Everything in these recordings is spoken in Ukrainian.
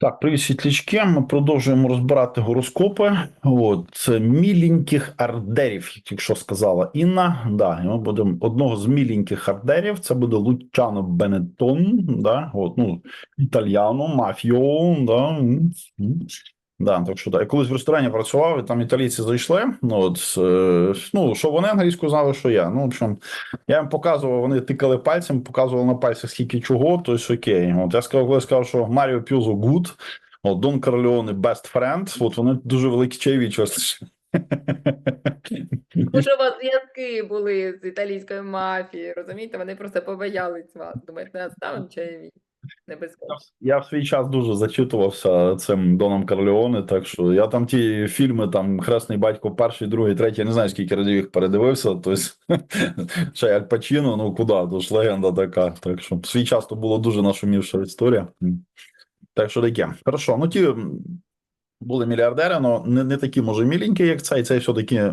Так, привіт, світлячки. Ми продовжуємо розбирати гороскопи. От міленьких ардерів, якщо сказала Інна. Да, і ми будемо одного з міленьких ардерів. Це буде Лучано Бенетон. Да, от, ну, італьяно, мафіо. Да. Да, так що так. Я колись в ресторані працював, і там італійці зайшли. Ну, от, е, ну, що вони англійську знали, що я. Ну, в общем, я їм показував, вони тикали пальцем, показували на пальцях скільки чого, то есть окей. От я сказав, коли сказав, що Маріо Пюзо good, от Дон Корлеоне best friend, от вони дуже великі чайові чогось. Може, у вас зв'язки були з італійською мафією, розумієте? Вони просто побоялись вас. Думають, не ставимо чайові. Небезпечно. Я в свій час дуже зачитувався цим Доном Корлеоне, так що я там ті фільми, там Хресний батько, перший, другий, третій, я не знаю, скільки разів їх передивився. Тобто, ще Аль Пачіно, ну куди, то ж легенда така. Так що в свій час то було дуже нашумівша історія. Так що таке. Хорошо, ну ті були мільярдери, але не, не такі, може, міленькі, як цей, цей все-таки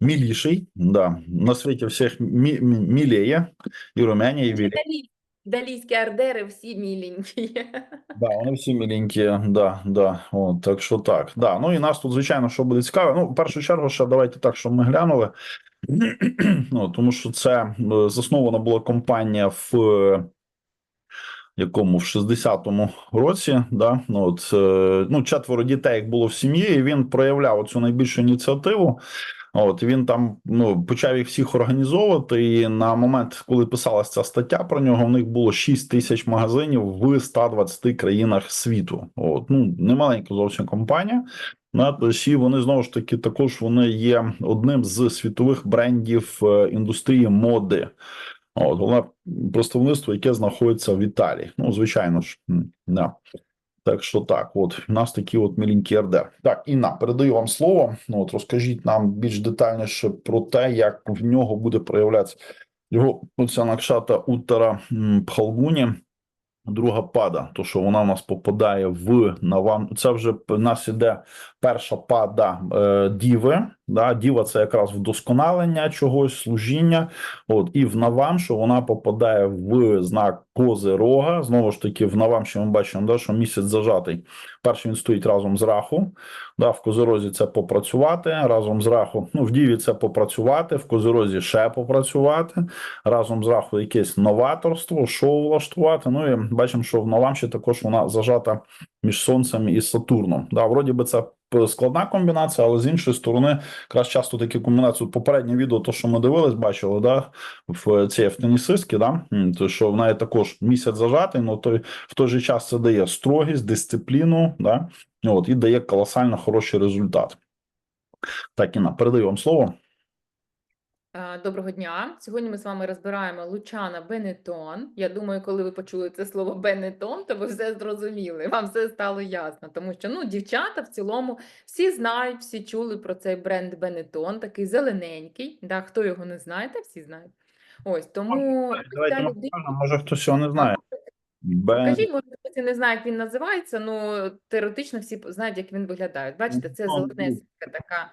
міліший. Да. На світі всіх мі, мі, міліє, і румяні, і вілі. Італійські ардери всі міленькі. Да, вони всі міленькі, да, да. От, так що так. Да. Ну і нас тут, звичайно, що буде цікаво. Ну, в першу чергу, ще давайте так, щоб ми глянули. ну, тому що це е, заснована була компанія в е, якому в 60-му році, да, ну, от, е, ну, четверо дітей, як було в сім'ї, і він проявляв цю найбільшу ініціативу. От він там ну почав їх всіх організовувати. І на момент, коли писалася ця стаття про нього, в них було 6 тисяч магазинів в 120 країнах світу. От ну немаленька зовсім компанія. На і вони знову ж таки також вони є одним з світових брендів е, індустрії моди. От головне представництво, яке знаходиться в Італії. Ну, звичайно ж, да. Так що так, от у нас такі от міленькі РД. Так, Інна, передаю вам слово. Ну от розкажіть нам більш детальніше про те, як в нього буде проявлятися його оця накшата Уттара Пхалгуні, друга пада. То що вона в нас попадає в Наван? Це вже нас іде перша пада е, діви. Да, діва це якраз вдосконалення чогось, служіння. От і в навам, що вона попадає в знак кози рога. Знову ж таки, в навам, що ми бачимо, да, що місяць зажатий. Перший він стоїть разом з раху. Да, в козорозі це попрацювати разом з раху. Ну, в діві це попрацювати, в козорозі ще попрацювати. Разом з раху якесь новаторство, шоу влаштувати. Ну і бачимо, що в навамші також вона зажата між сонцем і Сатурном. Да, вроді би це складна комбінація, але з іншої сторони, якраз часто такі комбінації. Попереднє відео, то що ми дивились, бачили, да, в цій автонісистки, да, то що в неї також місяць зажатий, але той в той же час це дає строгість, дисципліну, да, от і дає колосально хороший результат. Так, Інна, передаю вам слово. А, Доброго дня. Сьогодні ми з вами розбираємо Лучана Бенетон. Я думаю, коли ви почули це слово Бенетон, то ви все зрозуміли. Вам все стало ясно. Тому що ну, дівчата в цілому всі знають, всі чули про цей бренд Бенетон, такий зелененький. Да, хто його не знає, та всі знають. Ось тому Давайте людина- може хтось цього не знає. Бен... Кажіть, може, хтось не знає, як він називається, ну теоретично всі знають, як він виглядає. Бачите, це зеленесенька така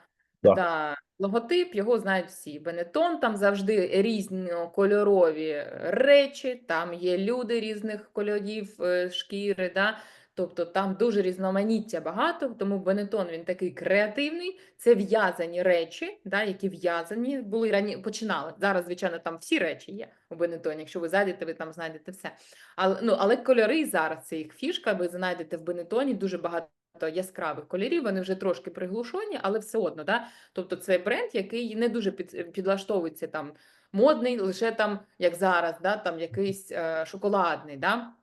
Да. да, логотип, його знають всі. Бенетон, там завжди різнокольорові речі, там є люди різних кольорів е, шкіри, да? тобто там дуже різноманіття багато, тому Бенетон він такий креативний, це в'язані речі, да, які в'язані були рані... починали. Зараз, звичайно, там всі речі є у Бенетоні. Якщо ви зайдете, ви там знайдете все. Але, ну, але кольори зараз це їх фішка. Ви знайдете в Бенетоні дуже багато яскравих кольорів. Вони вже трошки приглушені, але все одно. Да? Тобто це бренд, який не дуже під, підлаштовується там модний, лише там, як зараз, да? там якийсь е, шоколадний. Да?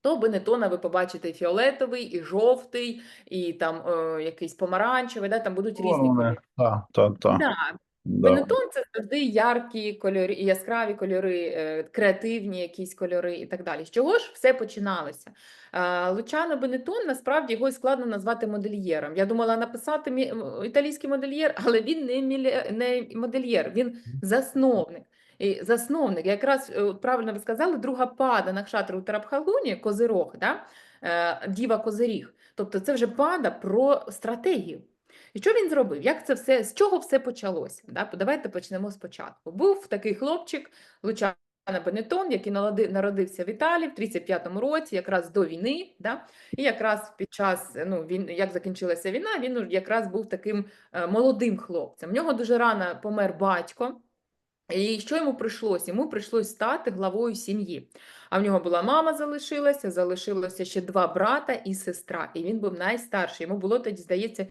То Бенетона ви побачите і фіолетовий, і жовтий, і там е, якийсь помаранчевий, да? там будуть різні кольори. Так, так, так. Да, Да. Бенетон це завжди яркі кольори, яскраві кольори, е, креативні якісь кольори і так далі. З чого ж все починалося? Е, Лучано Бенетон насправді його складно назвати модельєром. Я думала написати італійський модельєр, але він не, міле- не модельєр, він засновник. І засновник, якраз е, правильно ви сказали, друга пада на кшатру Тарабхалгуні, Козирог, да? Діва Козиріг. Тобто це вже пада про стратегію. І що він зробив? Як це все, з чого все почалося? Да? Давайте почнемо спочатку. Був такий хлопчик, Лучано Бенетон, який народився в Італії в 35-му році, якраз до війни, да? і якраз під час, ну, він, як закінчилася війна, він якраз був таким е, молодим хлопцем. В нього дуже рано помер батько, і що йому прийшлось? Йому прийшлось стати главою сім'ї. А в нього була мама залишилася, залишилося ще два брата і сестра, і він був найстарший. Йому було тоді, здається,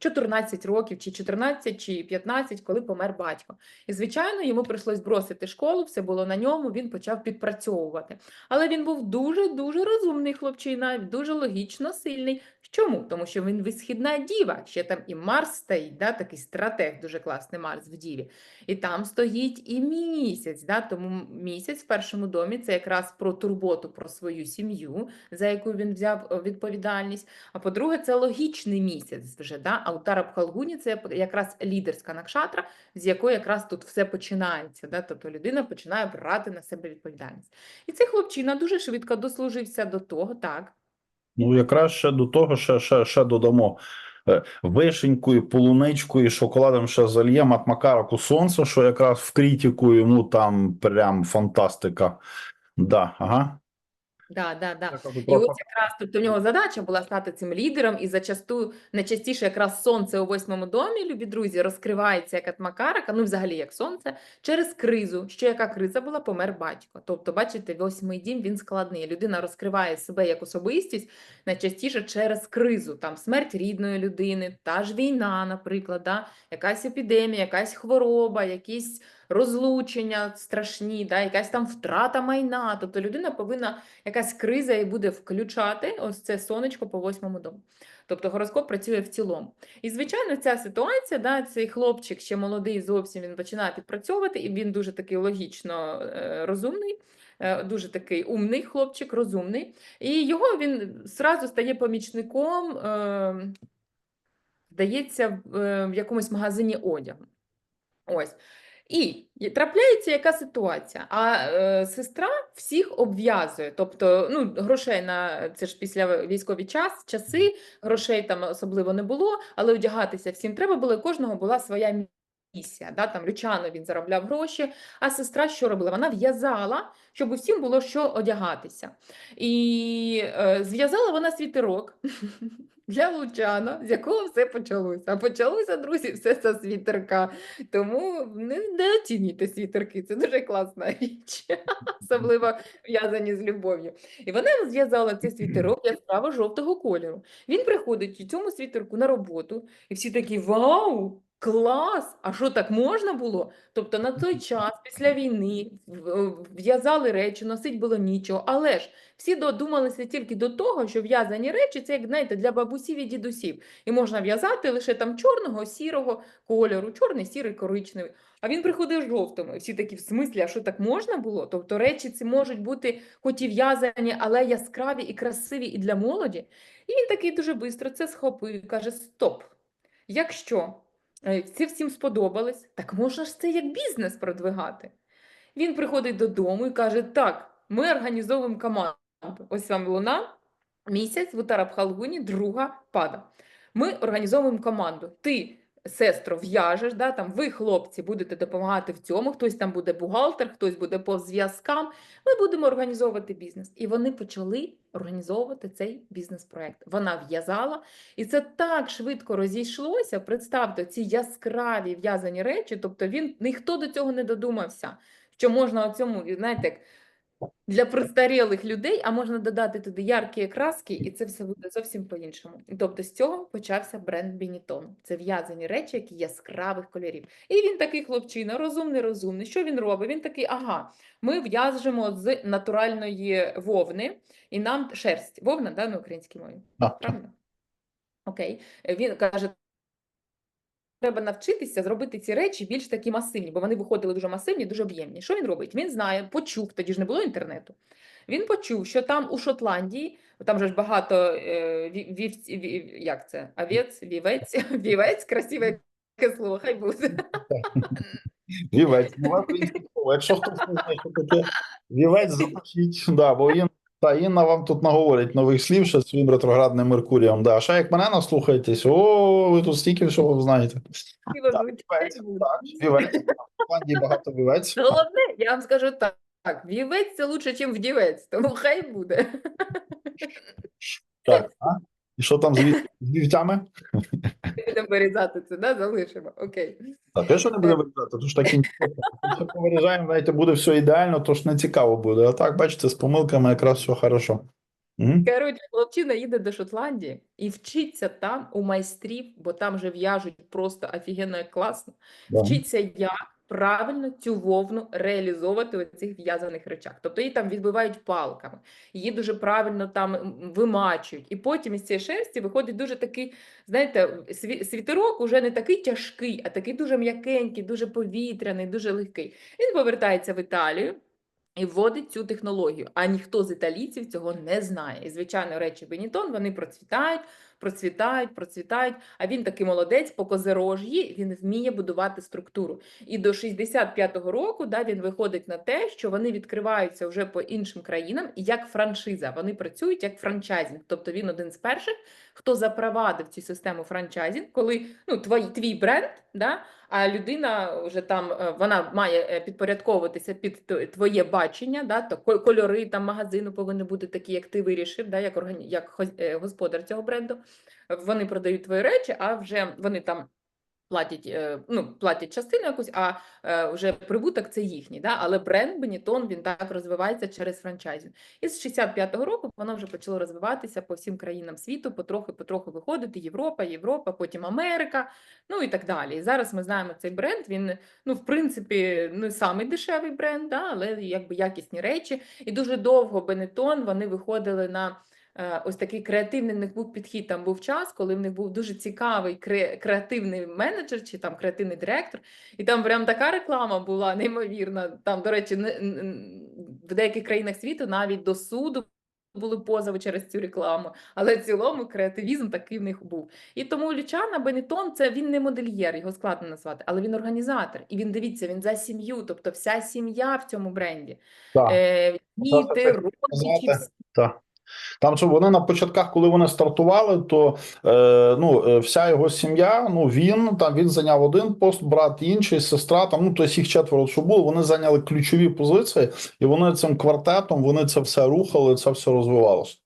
14 років, чи 14, чи 15, коли помер батько. І, звичайно, йому прийшлось бросити школу, все було на ньому, він почав підпрацьовувати. Але він був дуже-дуже розумний хлопчина, дуже логічно сильний. Чому? Тому що він висхідна діва, ще там і Марс стоїть, да, такий стратег, дуже класний Марс в діві. І там стоїть і місяць. Да, тому місяць в першому домі це якраз про турботу про свою сім'ю, за яку він взяв е, відповідальність. А по-друге, це логічний місяць вже. Да? А у Тарабхалгуні це якраз лідерська накшатра, з якої якраз тут все починається. Да? Тобто людина починає брати на себе відповідальність. І цей хлопчина дуже швидко дослужився до того, так. Ну, якраз ще до того, ще, ще, ще додамо е, вишенькою, полуничкою, шоколадом ще зальємо от сонце, що якраз в критику йому там прям фантастика. Да, ага. Да, да, да. І ось якраз тобто в нього задача була стати цим лідером, і зачасту найчастіше якраз сонце у восьмому домі, любі друзі, розкривається як от Макарака, ну взагалі як сонце, через кризу. Що яка криза була? Помер батько. Тобто, бачите, восьмий дім він складний. Людина розкриває себе як особистість найчастіше через кризу. Там смерть рідної людини, та ж війна, наприклад, да? якась епідемія, якась хвороба, якісь розлучення страшні, да? якась там втрата майна. Тобто людина повинна якась криза і буде включати ось це сонечко по восьмому дому. Тобто гороскоп працює в цілому. І, звичайно, ця ситуація, да, цей хлопчик ще молодий зовсім він починає підпрацьовувати, і він дуже такий логічно е, розумний, е, дуже такий умний хлопчик, розумний. І його він зразу стає помічником, е, здається, в, якомусь магазині одягу. Ось. І трапляється яка ситуація? А е, сестра всіх обв'язує. Тобто, ну, грошей на це ж після військовий час, часи, грошей там особливо не було, але одягатися всім треба було, і кожного була своя місія. Да? Там Лючано він заробляв гроші, а сестра що робила? Вона в'язала, щоб усім було що одягатися. І е, зв'язала вона світерок для Лучана, з якого все почалося. А почалося, друзі, все з світерка. Тому не, оцінюйте світерки, це дуже класна річ, особливо в'язані з любов'ю. І вона зв'язала цей світерок яскраво жовтого кольору. Він приходить у цьому світерку на роботу, і всі такі вау! Клас! А що так можна було? Тобто на той час, після війни, в'язали речі, носить було нічого. Але ж всі додумалися тільки до того, що в'язані речі це, як знаєте, для бабусів і дідусів. І можна в'язати лише там чорного, сірого кольору, чорний, сірий, коричневий. А він приходив жовтими. Всі такі в смислі, а що так можна було? Тобто речі ці можуть бути хоч і в'язані, але яскраві і красиві і для молоді. І він такий дуже швидко це схопив і каже: Стоп! Якщо це всім сподобалось, так можна ж це як бізнес продвигати. Він приходить додому і каже: Так, ми організовуємо команду. Ось вам луна, місяць в Утарабхалгуні, друга пада. Ми організовуємо команду. Ти, сестро, в'яжеш, да, там, ви, хлопці, будете допомагати в цьому, хтось там буде бухгалтер, хтось буде по зв'язкам. Ми будемо організовувати бізнес. І вони почали організовувати цей бізнес-проект. Вона в'язала, і це так швидко розійшлося. Представте, ці яскраві в'язані речі, тобто він ніхто до цього не додумався, що можна у цьому, знаєте, як для престарілих людей, а можна додати туди яркі краски, і це все буде зовсім по-іншому. Тобто з цього почався бренд Бінітон. Це в'язані речі, які яскравих кольорів. І він такий хлопчина, розумний, розумний. Що він робить? Він такий, ага, ми в'яжемо з натуральної вовни, і нам шерсть. Вовна, да, на українській мові. Правильно? Окей. Він каже, треба навчитися зробити ці речі більш такі масивні, бо вони виходили дуже масивні, дуже об'ємні. Що він робить? Він знає, почув, тоді ж не було інтернету. Він почув, що там у Шотландії, там же ж багато е, ві- вівці, ві- як це? Овець, вівець, вівець, красиве слово, хай буде. Вівець, ну. Якщо хтось не знає, що таке вівець, запишіть, да, бо він Та Інна вам тут наговорить нових слів ще своїм ретроградним Меркурієм. Да. А ще як мене наслухаєтесь, о, ви тут стільки всього знаєте. Тіло Так, звучить вівець, багато вівець. Головне, я вам скажу так. Так, вівець це лучше, ніж вдівець, тому хай буде. Так, а? І що там з вів- з вівцями? Будемо вирізати це, да? залишимо. Окей. Та те, що не буде вирізати, то ж так і Якщо повирізаємо, знаєте, буде все ідеально, то ж не цікаво буде. А так, бачите, з помилками якраз все хорошо. Мгм. Коротше, хлопчина їде до Шотландії і вчиться там у майстрів, бо там же в'яжуть просто офігенно класно. Вчиться як правильно цю вовну реалізовувати у цих в'язаних речах. Тобто її там відбивають палками, її дуже правильно там вимачують. І потім із цієї шерсті виходить дуже такий, знаєте, сві- світерок уже не такий тяжкий, а такий дуже м'якенький, дуже повітряний, дуже легкий. Він повертається в Італію. І вводить цю технологію, а ніхто з італійців цього не знає. І, звичайно, речі Бенітон вони процвітають, процвітають, процвітають. А він такий молодець по козирож'ї, він вміє будувати структуру. І до 65-го року да, він виходить на те, що вони відкриваються вже по іншим країнам як франшиза. Вони працюють як франчайзінг. Тобто він один з перших, хто запровадив цю систему франчайзінг, коли ну, твій, твій бренд, да, а людина вже там е, вона має е, підпорядковуватися під твоє бачення, да, то ко- кольори там магазину повинні бути такі, як ти вирішив, да, як, органі... як е, господар цього бренду. Вони продають твої речі, а вже вони там. Платять, е, ну, платять частину якусь, а е, вже прибуток це їхній. Да? Але бренд Benetton, він так розвивається через франчайзинг. І з 65-го року воно вже почало розвиватися по всім країнам світу, потрохи-потрохи виходити Європа, Європа, потім Америка, ну і так далі. І зараз ми знаємо цей бренд. Він, ну, в принципі, не самий дешевий бренд, да? але якби якісні речі. І дуже довго Benetton вони виходили на ось такий креативний в них був підхід. Там був час, коли в них був дуже цікавий кре- креативний менеджер чи там креативний директор. І там прям така реклама була неймовірна. Там, до речі, в деяких країнах світу навіть до суду. Були позови через цю рекламу, але в цілому креативізм такий в них був. І тому Лючана Бенетон це він не модельєр, його складно назвати, але він організатор. І він дивіться, він за сім'ю, тобто вся сім'я в цьому бренді. Так, Е, діти, так родичі, всі. так. Там що вони на початках, коли вони стартували, то е, ну, е, вся його сім'я, ну він там він зайняв один пост, брат інший, сестра. Там ну тобто їх четверо, що було, вони зайняли ключові позиції, і вони цим квартетом вони це все рухали, це все розвивалося.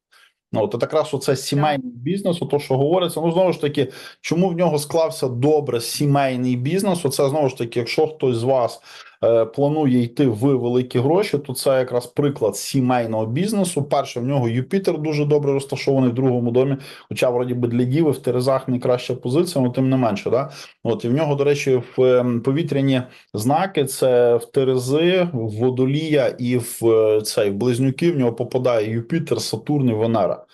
Ну, от якраз оце сімейний бізнес, то що говориться. Ну знову ж таки, чому в нього склався добре сімейний бізнес? Оце знову ж таки, якщо хтось з вас планує йти в великі гроші, то це якраз приклад сімейного бізнесу. Перше, в нього Юпітер дуже добре розташований в другому домі. Хоча, вроді би, для Діви в Терезах найкраща позиція, але тим не менше, да? От і в нього, до речі, в ем, повітряні знаки це в Терези, в Водолія і в е, цей в Близнюки. В нього попадає Юпітер, Сатурн і Венера.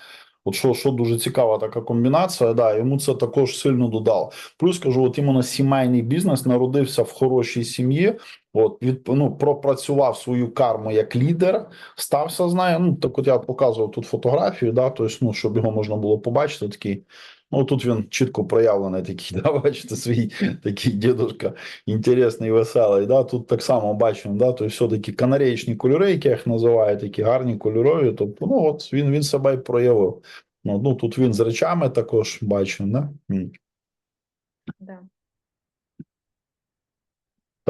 От що, що дуже цікава така комбінація, да, йому це також сильно додало. Плюс кажу, от іменно сімейний бізнес народився в хорошій сім'ї. От від ну, пропрацював свою карму як лідер, стався з нею. Ну так от я показував тут фотографію, да, тобто, ну, щоб його можна було побачити. Такий, ну тут він чітко проявлений, такий, да, бачите, свій такий дідушка інтересний, веселий. Да, тут так само бачимо, да, то все такі канареєчні кольори, які їх називаю, такі гарні кольорові. Тобто, ну от він, він себе і проявив. Ну, ну тут він з речами також бачимо, да? Да.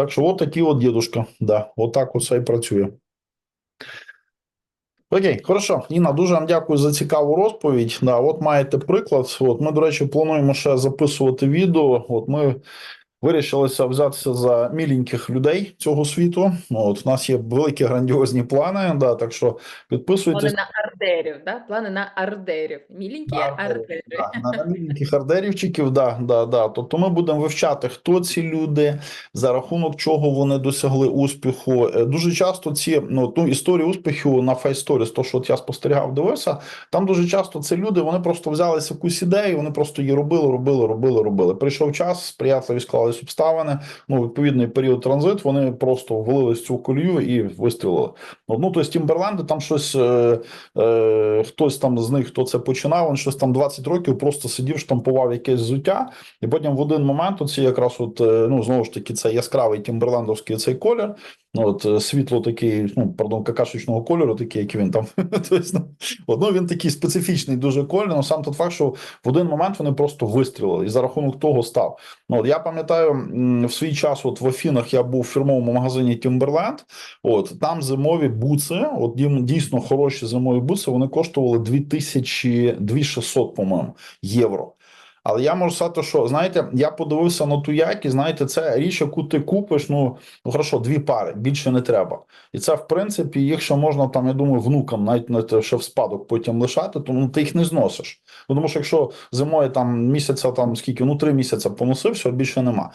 Так що от такий от дідушка, да, от так оце і працює. Окей, хорошо. Інна, дуже вам дякую за цікаву розповідь. Да, от маєте приклад. От ми, до речі, плануємо ще записувати відео. От ми вирішилися взятися за міленьких людей цього світу. От у нас є великі грандіозні плани. Да, так що Плани на ардерів, да? Плани на ардерів. Міленькі ардери. Да, на, міленьких ардерівчиків, да, да, да. Тобто ми будемо вивчати, хто ці люди, за рахунок чого вони досягли успіху. Е, Дуже часто ці ну, ну історії успіху на Stories, то що от я спостерігав, дивився, там дуже часто це люди, вони просто взялися якусь ідею, вони просто її робили, робили, робили, робили. Прийшов час, сприятливі склались обставини. Ну, відповідний період транзит, вони просто влились цю колію і вистрілили. Ну, ну тобто Тімберленди там щось. Е, е, хтось там з них, хто це починав, він щось там 20 років просто сидів, штампував якесь взуття, і потім в один момент оці якраз от, е, ну, знову ж таки, це яскравий тімберлендовський цей колір, Ну, от е, світло такий, ну пардон, какашечного кольору, такий, як він там. Тобто, ну, він такий специфічний, дуже колір. Ну сам тот факт, що в один момент вони просто вистрілили і за рахунок того став. Ну от я пам'ятаю в свій час, от в Афінах я був в фірмовому магазині Timberland, От там зимові буци, от дійсно хороші зимові буци, вони коштували 2000, 2600, по-моєму, євро. Але я можу сказати, що знаєте, я подивився на ту якість, знаєте, це річ, яку ти купиш. Ну ну хорошо, дві пари, більше не треба. І це, в принципі, їх ще можна там, я думаю, внукам навіть не ще в спадок потім лишати, тому ти їх не зносиш. Ну, Тому що якщо зимою там місяця, там скільки, ну три місяці поносив, все більше нема.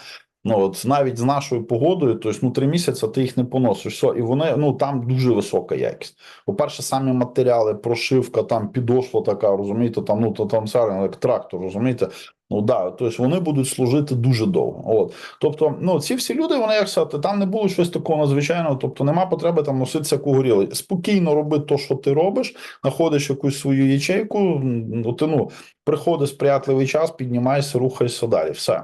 Ну от навіть з нашою погодою, тобто ну три місяці ти їх не поносиш. Все, і вони ну там дуже висока якість. По-перше, самі матеріали, прошивка, там підошва така, розумієте, там ну то там сарен, як трактор, розумієте. Ну да, тобто вони будуть служити дуже довго. От тобто, ну ці всі люди, вони як сказати, там не було щось такого надзвичайного, тобто нема потреби там носитися як угорілий. Спокійно роби те, що ти робиш, знаходиш якусь свою ячейку. Ну ти ну приходить сприятливий час, піднімайся, рухайся далі. Все.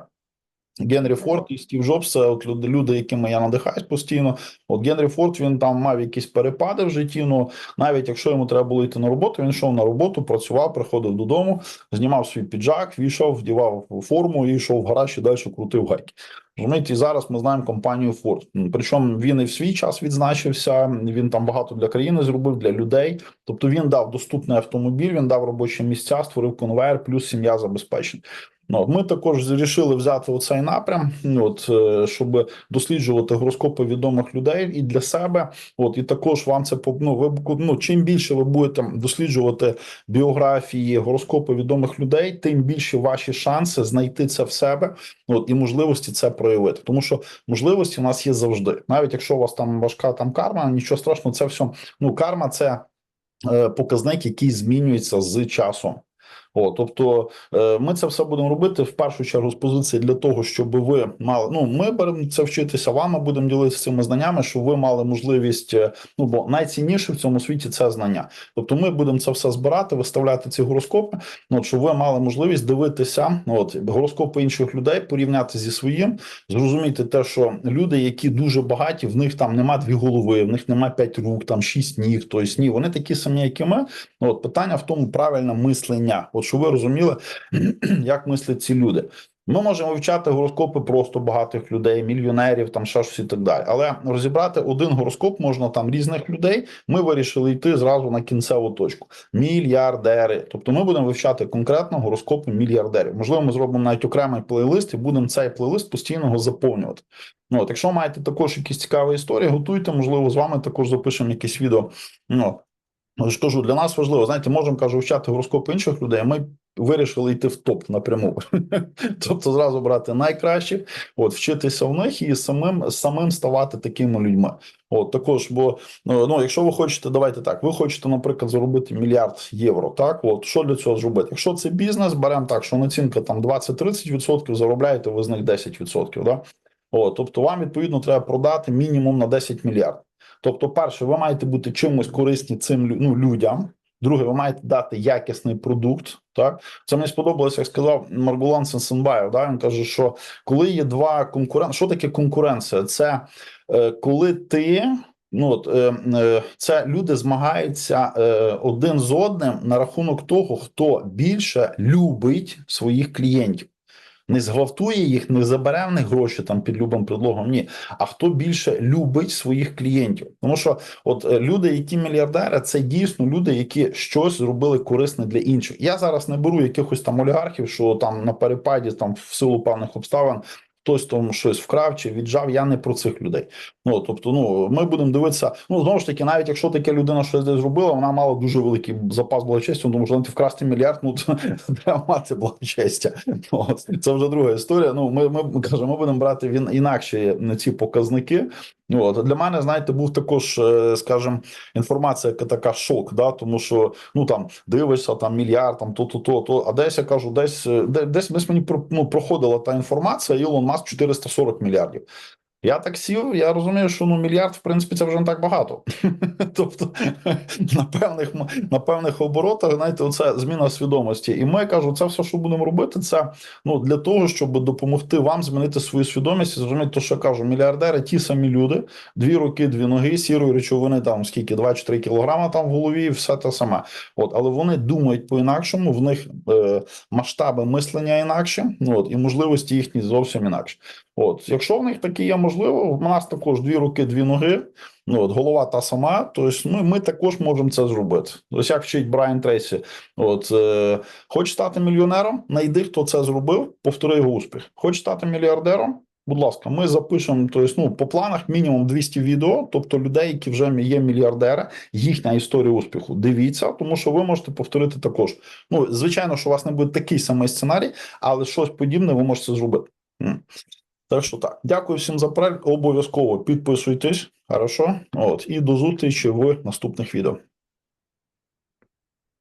Генрі Форд і Стів Джобс, це от люди, люди, якими я надихаюсь постійно. От Генрі Форд він там мав якісь перепади в житті. Ну навіть якщо йому треба було йти на роботу, він йшов на роботу, працював, приходив додому, знімав свій піджак, війшов, вдівав форму і йшов в гараж і далі крутив гайки. Розумієте, і зараз ми знаємо компанію Ford. Причому він і в свій час відзначився. Він там багато для країни зробив для людей. Тобто він дав доступний автомобіль, він дав робочі місця, створив конвейер, плюс сім'я забезпечена. Ну, ми також вирішили взяти оцей напрям, от е, щоб досліджувати гороскопи відомих людей і для себе. От і також вам це ну, ви ну, чим більше ви будете досліджувати біографії, гороскопи відомих людей, тим більше ваші шанси знайти це в себе. От і можливості це проявити. Тому що можливості у нас є завжди, навіть якщо у вас там важка там карма, нічого страшного, це все. Ну карма це е, показник, який змінюється з часом. О, тобто е, ми це все будемо робити в першу чергу з позиції для того, щоб ви мали. Ну, ми будемо це вчитися вами, будемо ділитися цими знаннями, щоб ви мали можливість. е, Ну бо найцінніше в цьому світі це знання. Тобто, ми будемо це все збирати, виставляти ці гороскопи. Ну, щоб ви мали можливість дивитися, ну, от гороскопи інших людей, порівняти зі своїм, зрозуміти те, що люди, які дуже багаті, в них там нема дві голови, в них нема п'ять рук, там шість ніг. Тобто ні, вони такі самі, як і ми. Ну, от питання в тому правильне мислення. От щоб ви розуміли, як мислять ці люди. Ми можемо вивчати гороскопи просто багатих людей, мільйонерів, там ще щось і так далі. Але розібрати один гороскоп можна там різних людей. Ми вирішили йти зразу на кінцеву точку. Мільярдери. Тобто, ми будемо вивчати конкретно гороскопи мільярдерів. Можливо, ми зробимо навіть окремий плейлист і будемо цей плейлист постійно заповнювати. Ну, от, якщо маєте також якісь цікаві історії, готуйте, можливо, з вами також запишемо якесь відео. Ну, ж кажу, для нас важливо, знаєте, можемо кажу, вчати гороскоп інших людей. Ми вирішили йти в топ напряму. тобто, зразу брати найкращих, от вчитися в них і самим самим ставати такими людьми. От також, бо ну, ну, якщо ви хочете, давайте так. Ви хочете, наприклад, заробити мільярд євро. Так, от що для цього зробити? Якщо це бізнес, беремо так, що націнка там 20-30%, заробляєте ви з них 10%. Да? От, тобто, вам відповідно треба продати мінімум на 10 мільярдів. Тобто, перше, ви маєте бути чимось корисні цим ну, людям. Друге, ви маєте дати якісний продукт. Так це мені сподобалося, як сказав Маргулан Сенсенбаєв. Да? Він каже, що коли є два конкуренти, що таке конкуренція? Це е, коли ти. Ну от е, е, це люди змагаються е, один з одним на рахунок того, хто більше любить своїх клієнтів. Не зґвалтує їх, не забере в них гроші там під любим предлогом. Ні, а хто більше любить своїх клієнтів? Тому що от е, люди, які мільярдери, це дійсно люди, які щось зробили корисне для інших. Я зараз не беру якихось там олігархів, що там на перепаді, там в силу певних обставин. Хтось там щось вкрав чи віджав. Я не про цих людей. Ну тобто, ну ми будемо дивитися. Ну знову ж таки, навіть якщо така людина щось десь зробила, вона мала дуже великий запас благочестя, тому що навіть вкрасти мільярд, ну треба мати благочестя. Це вже друга історія. Ну ми, ми кажемо, ми будемо брати він інакші не ці показники. Ну, От для мене, знаєте, був також, скажем, скажімо, інформація, яка така шок, да, тому що ну там дивишся там мільярд, там то, то, то, то. А десь я кажу, десь е, десь десь мені ну, проходила та інформація. Ілон Маск 440 мільярдів. Я так сів, я розумію, що ну мільярд, в принципі, це вже не так багато. тобто на певних на певних оборотах, знаєте, оце зміна свідомості. І ми кажу, це все, що будемо робити, це ну для того, щоб допомогти вам змінити свою свідомість зрозуміти, то, що я кажу, мільярдери, ті самі люди, дві руки, дві ноги, сірої речовини, там скільки 2-3 кілограма там в голові, все те саме. От, але вони думають по-інакшому, в них е, масштаби мислення інакше, ну от і можливості їхні зовсім інакше. От, якщо в них такі є можливо, в нас також дві руки, дві ноги. Ну от голова та сама, тобто ми, ми також можемо це зробити. Ось як вчить Брайан Трейсі. От е, хочеш стати мільйонером, знайди, хто це зробив, повтори його успіх. Хочеш стати мільярдером. Будь ласка, ми запишемо тобто, ну, по планах мінімум 200 відео, тобто людей, які вже є мільярдери, їхня історія успіху. Дивіться, тому що ви можете повторити також. Ну, звичайно, що у вас не буде такий самий сценарій, але щось подібне ви можете зробити. Так що так, дякую всім за перегляд. Обов'язково підписуйтесь. Хорошо. От і до зустрічі в наступних відео.